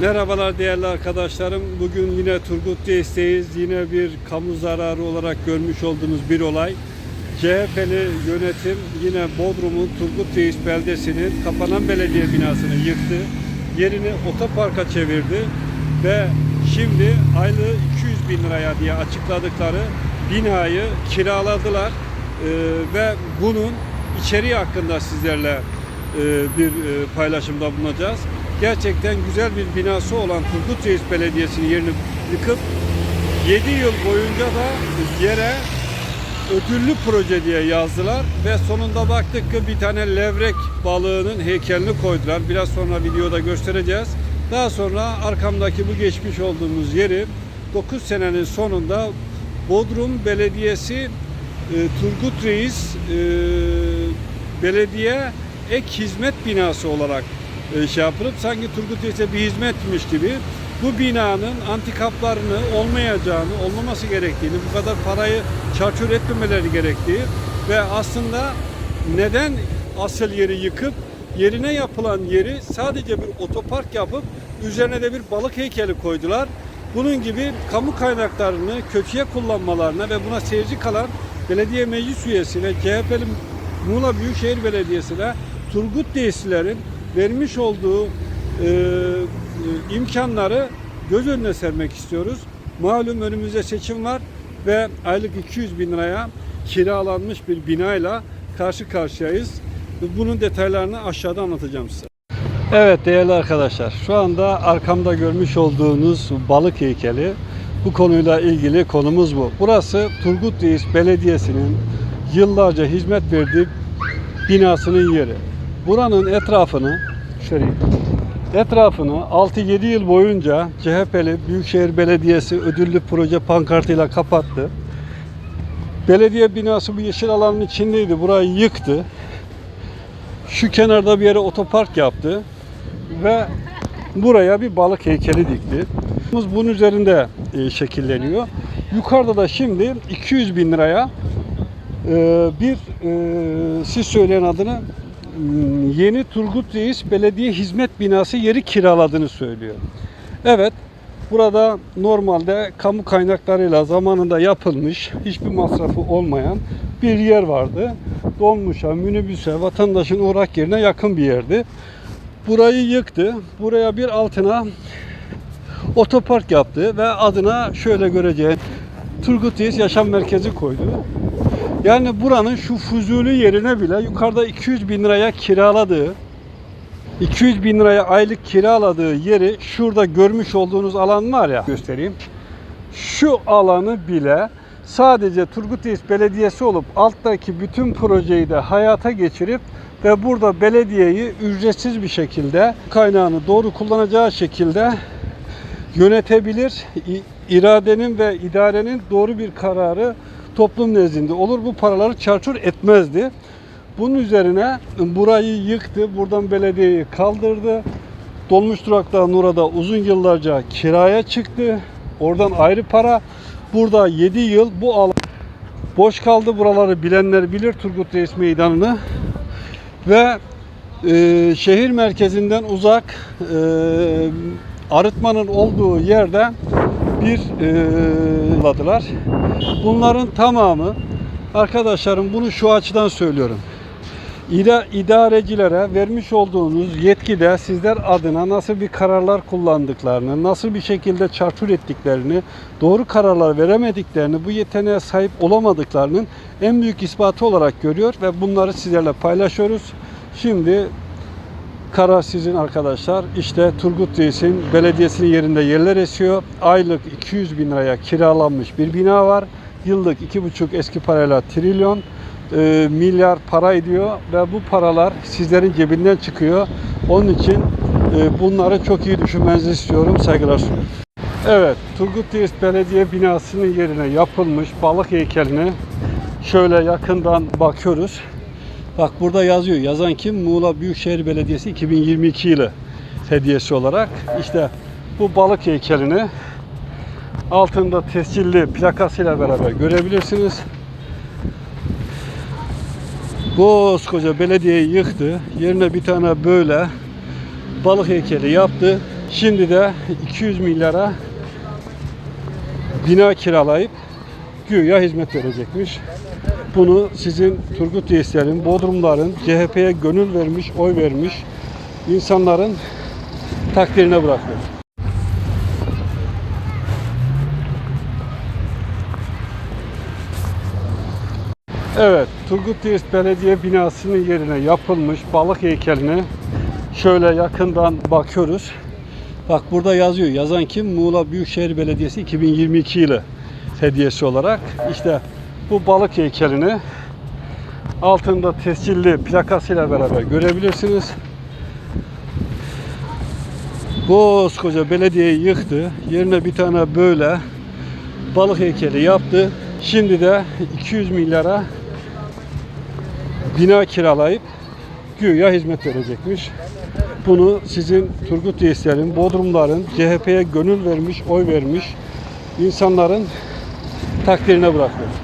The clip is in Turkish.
Merhabalar değerli arkadaşlarım. Bugün yine Turgut Reis'teyiz. Yine bir kamu zararı olarak görmüş olduğunuz bir olay. CHP'li yönetim yine Bodrum'un Turgut Reis beldesinin kapanan belediye binasını yıktı. Yerini otoparka çevirdi ve şimdi aylığı 200 bin liraya diye açıkladıkları binayı kiraladılar Ee, ve bunun içeriği hakkında sizlerle e, bir e, paylaşımda bulunacağız. Gerçekten güzel bir binası olan Turgut Reis Belediyesi'nin yerini yıkıp 7 yıl boyunca da yere ödüllü proje diye yazdılar ve sonunda baktık ki bir tane levrek balığının heykelini koydular. Biraz sonra videoda göstereceğiz. Daha sonra arkamdaki bu geçmiş olduğumuz yeri 9 senenin sonunda Bodrum Belediyesi e, Turgut Reis e, belediye ek hizmet binası olarak şey yapılıp sanki Turgut Reis'e bir hizmetmiş gibi bu binanın antikaplarını olmayacağını, olmaması gerektiğini, bu kadar parayı çarçur etmemeleri gerektiği ve aslında neden asıl yeri yıkıp yerine yapılan yeri sadece bir otopark yapıp üzerine de bir balık heykeli koydular. Bunun gibi kamu kaynaklarını kötüye kullanmalarına ve buna seyirci kalan belediye meclis üyesine, CHP'li Muğla Büyükşehir Belediyesi'ne Turgut Reislerin vermiş olduğu e, e, imkanları göz önüne sermek istiyoruz. Malum önümüzde seçim var ve aylık 200 bin liraya kiralanmış bir binayla karşı karşıyayız. Bunun detaylarını aşağıda anlatacağım size. Evet değerli arkadaşlar şu anda arkamda görmüş olduğunuz balık heykeli bu konuyla ilgili konumuz bu. Burası Turgut Reis Belediyesi'nin yıllarca hizmet verdiği binasının yeri. Buranın etrafını şöyle etrafını 6-7 yıl boyunca CHP'li Büyükşehir Belediyesi ödüllü proje pankartıyla kapattı. Belediye binası bu yeşil alanın içindeydi. Burayı yıktı. Şu kenarda bir yere otopark yaptı ve buraya bir balık heykeli dikti. Bunun üzerinde e, şekilleniyor. Yukarıda da şimdi 200 bin liraya e, bir e, siz söyleyen adını yeni Turgut Reis Belediye Hizmet Binası yeri kiraladığını söylüyor. Evet burada normalde kamu kaynaklarıyla zamanında yapılmış hiçbir masrafı olmayan bir yer vardı. Dolmuşa, minibüse, vatandaşın uğrak yerine yakın bir yerdi. Burayı yıktı. Buraya bir altına otopark yaptı ve adına şöyle göreceğin Turgut Reis Yaşam Merkezi koydu. Yani buranın şu fuzuli yerine bile yukarıda 200 bin liraya kiraladığı 200 bin liraya aylık kiraladığı yeri şurada görmüş olduğunuz alan var ya göstereyim. Şu alanı bile sadece Turgut Reis Belediyesi olup alttaki bütün projeyi de hayata geçirip ve burada belediyeyi ücretsiz bir şekilde kaynağını doğru kullanacağı şekilde yönetebilir. İradenin ve idarenin doğru bir kararı toplum nezdinde olur. Bu paraları çarçur etmezdi. Bunun üzerine burayı yıktı. Buradan belediyeyi kaldırdı. Dolmuş durakta Nura'da uzun yıllarca kiraya çıktı. Oradan ayrı para. Burada 7 yıl bu alan boş kaldı. Buraları bilenler bilir Turgut Reis Meydanı'nı. Ve e, şehir merkezinden uzak e, arıtmanın olduğu yerde bir e, ladılar. Bunların tamamı arkadaşlarım bunu şu açıdan söylüyorum. İda, idarecilere vermiş olduğunuz yetkide sizler adına nasıl bir kararlar kullandıklarını, nasıl bir şekilde çarçur ettiklerini, doğru kararlar veremediklerini, bu yeteneğe sahip olamadıklarının en büyük ispatı olarak görüyor ve bunları sizlerle paylaşıyoruz. Şimdi Karar sizin arkadaşlar. İşte Turgut Reis'in belediyesinin yerinde yerler esiyor. Aylık 200 bin liraya kiralanmış bir bina var. Yıllık 2,5 eski parayla trilyon e, milyar para ediyor ve bu paralar sizlerin cebinden çıkıyor. Onun için e, bunları çok iyi düşünmenizi istiyorum. Saygılar sunuyorum. Evet, Turgut Reis Belediye binasının yerine yapılmış balık heykeline şöyle yakından bakıyoruz. Bak burada yazıyor. Yazan kim? Muğla Büyükşehir Belediyesi 2022 yılı hediyesi olarak. İşte bu balık heykelini altında tescilli plakasıyla beraber görebilirsiniz. Koskoca belediyeyi yıktı. Yerine bir tane böyle balık heykeli yaptı. Şimdi de 200 milyara bina kiralayıp güya hizmet verecekmiş. Bunu sizin Turgut Reislerin, Bodrumların, CHP'ye gönül vermiş, oy vermiş insanların takdirine bırakıyorum. Evet, Turgut Reis Belediye binasının yerine yapılmış balık heykeline şöyle yakından bakıyoruz. Bak burada yazıyor. Yazan kim? Muğla Büyükşehir Belediyesi 2022 yılı hediyesi olarak. İşte bu balık heykelini altında tescilli plakasıyla beraber görebilirsiniz. Koskoca belediyeyi yıktı. Yerine bir tane böyle balık heykeli yaptı. Şimdi de 200 milyara bina kiralayıp güya hizmet verecekmiş. Bunu sizin Turgut Reislerin, Bodrumların, CHP'ye gönül vermiş, oy vermiş insanların takdirine bırakıyorum.